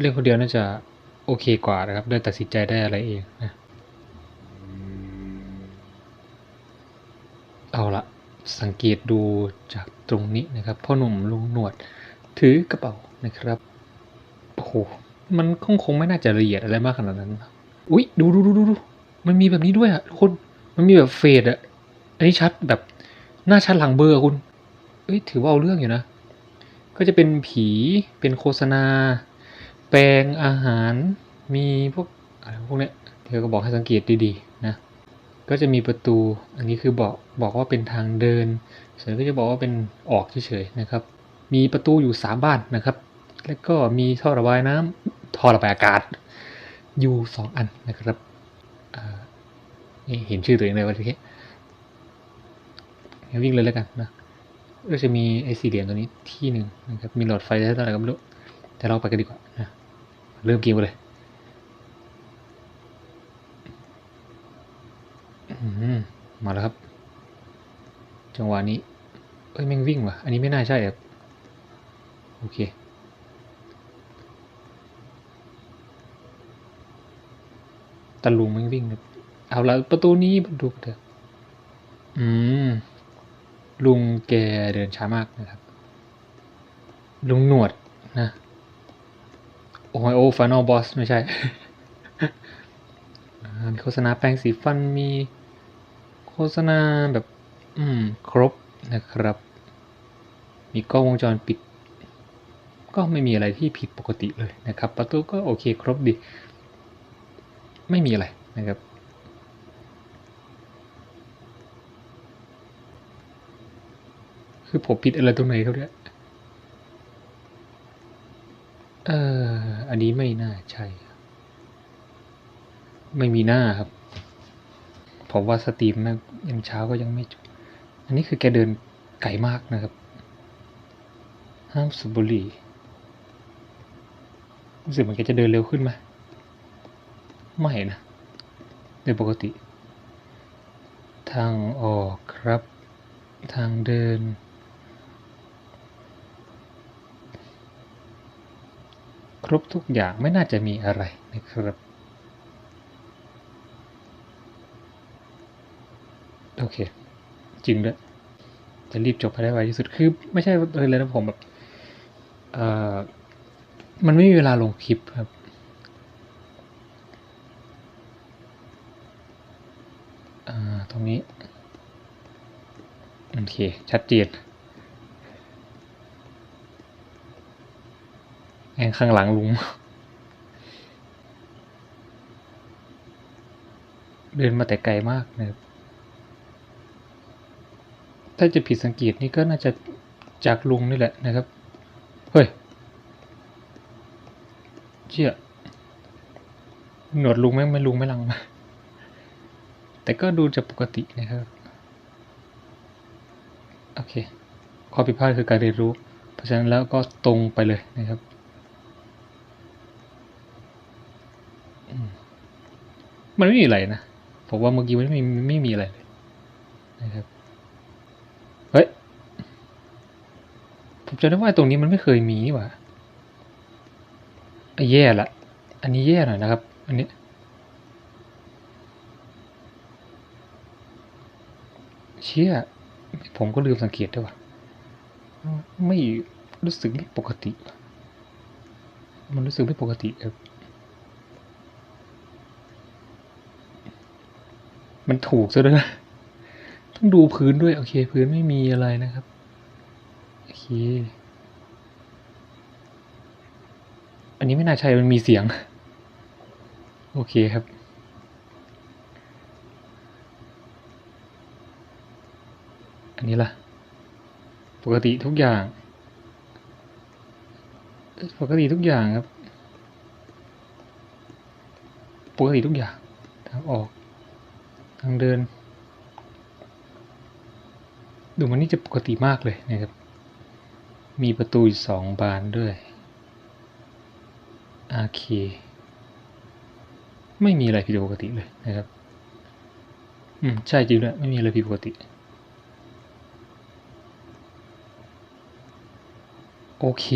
เล่นคนเดียวน่าจะโอเคกว่านะครับ ได้ตัดสินใจได้อะไรเองนะ เอาละสังเกตดูจากตรงนี้นะครับ พ่อหนุ่มลุงหนวดถือกระเป๋านะครับ โอ้โห มันคงคงไม่น่าจะละเอียดอะไรมากขนาดนั้น อุ๊ยดูดูดูดูดูมันมีแบบนี้ด้วยอะทุกคน มันมีแบบเฟดอะอันนี้ชัดแบบหน้าชัดหลังเบอร์อคุณ เอ้ยถือว่าเอาเรื่องอยู่นะ ก็จะเป็นผี เป็นโฆษณา แปลงอาหารมีพวกอะไรพวกเนี้ยเธอก็บอกให้สังเกตดีๆนะก็จะมีประตูอันนี้คือบอกบอกว่าเป็นทางเดินส่วนก็จะบอกว่าเป็นออกเฉยๆนะครับ มีประตูอยู่สามบ้านนะครับ แล้วก็มีท่อระบายน้ำท่อระบายอากาศอยู่สองอันนะครับนี่เห็นชื่อตัวเองเลยวันนี้วิ่งเลยแล้วกันนะก็จะมีไอ้สี่เหลี่ยมตัวนี้ที่หนึ่งนะครับมีหลอดไฟได้เท่าไหร่ก็ไม่รู้แต่เราไปกันดีกว่านะ เริ่มกมกันเลยอืมมาแล้วครับ จังหวะนี้ เอ้ยแม่งวิ่งว่ะ อันนี้ไม่น่าใช่ครับโอเค ตะลุงแม่งวิ่งครับเอาละประตูนี้ดูเถอะอืม ลุงแกเดินช้ามากนะครับ ลุงหนวดนะ โอ้ยโอ้ฟานอลบอสไม่ใช่ มีโฆษณาแปรงสีฟัน มีโฆษณาแบบ อืม ครบนะครับ มีกล้องวงจรปิด ก็ไม่มีอะไรที่ผิดปกติเลยนะครับ ประตูก็โอเคครบดี ไม่มีอะไรนะครับคือผมผิดอะไรตรงไหนเขาเนี่ยเออ อันนี้ไม่น่าใช่ ไม่มีหน้าครับ ผมว่าสตรีมแม่งยังเช้าก็ยังไม่จบ อันนี้คือแกเดินไกลมากนะครับ ห้ามสูบบุหรี่รู้สึกเหมือนแกจะเดินเร็วขึ้นไหมไม่นะเดินปกติ ทางออกครับ ทางเดิน ครบทุกอย่างไม่น่าจะมีอะไรนะครับโอเค จริงด้วยจะรีบจบไปได้ไวที่สุดคือไม่ใช่เลยนะผมแบบเอ่อมันไม่มีเวลาลงคลิปครับ ตรงนี้ โอเค ชัดเจน แองข้างหลังลุง เดินมาแต่ไกลมากนะครับ ถ้าจะผิดสังเกตนี่ก็น่าจะจากลุงนี่แหละนะครับ เฮ้ย เชี่ย หนวดลุงแม่งไม่ลุงไม่ลังมา แต่ก็ดูจะปกตินะครับ โอเคข้อผิดพลาดคือการเรียนรู้ เพราะฉะนั้นแล้วก็ตรงไปเลยนะครับอืม มันไม่มีอะไรนะผมว่าเมื่อกี้มันไม่มีไม่มีอะไรเลยนะครับเฮ้ยผมจะได้ว่าตรงนี้มันไม่เคยมีนี่หว่าแย่ละอันนี้แย่หน่อยนะครับ อันนี้เชี่ยผมก็ลืมสังเกตด้วยว่ะไม่รู้สึกไม่ปกติ มันรู้สึกไม่ปกติครับ มันถูกซะด้วยนะ ต้องดูพื้นด้วย โอเค พื้นไม่มีอะไรนะครับ โอเค อันนี้ไม่น่าใช่มันมีเสียง โอเคครับอันนี้ล่ะ ปกติทุกอย่าง ปกติทุกอย่างครับ ปกติทุกอย่างทางออก ทางเดิน ดูมันนี่จะปกติมากเลยนะครับ มีประตูสองบานด้วยอาเคไม่มีอะไรผิดปกติเลยนะครับ อืม ใช่จริงด้วยไม่มีอะไรผิดปกติ โอเค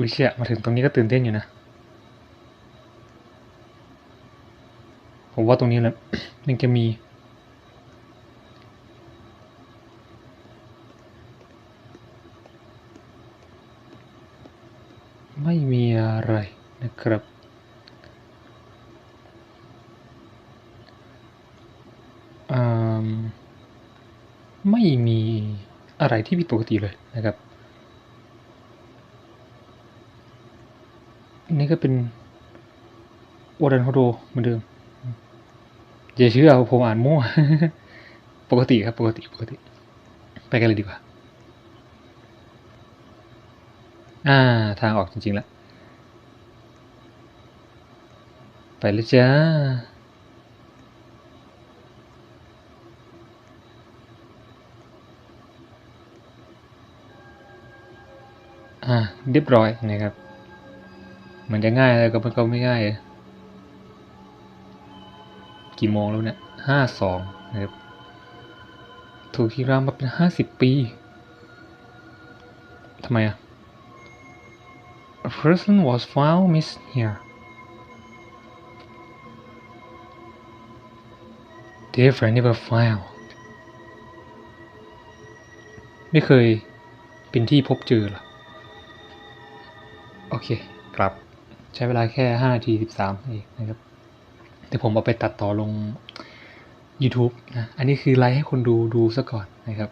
วิเชียมาถึงตรงนี้ก็ตื่นเต้นอยู่นะ ผมว่าตรงนี้แหละมันจะมี ไม่มีอะไรนะครับอืมไม่มีอะไรที่ผิดปกติเลยนะครับ นี่ก็เป็นโอรันโฮโดเหมือนเดิม อย่าเชื่อผมอ่านมั่ว ปกติครับปกติปกติ ไปกันเลยดีกว่า อ่า ทางออกจริงๆแล้วไปเลยจ้าอ่าเรียบร้อยนะครับ มันจะง่ายเลยก็มันก็ไม่ง่ายเลย กี่โมงแล้วเนี่ยห้าสองนะครับถูกทีรามาเป็นห้าสิบปีทำไมอะ A person was found missing here. Their friend never found. ไม่เคยเป็นที่พบเจอหรอ โอเคครับใช้เวลาแค่ 5 นาที 13เองนะครับ แต่ผมเอาไปตัดต่อลง YouTube นะ อันนี้คือไลฟ์ให้คนดูดูซะก่อนนะครับ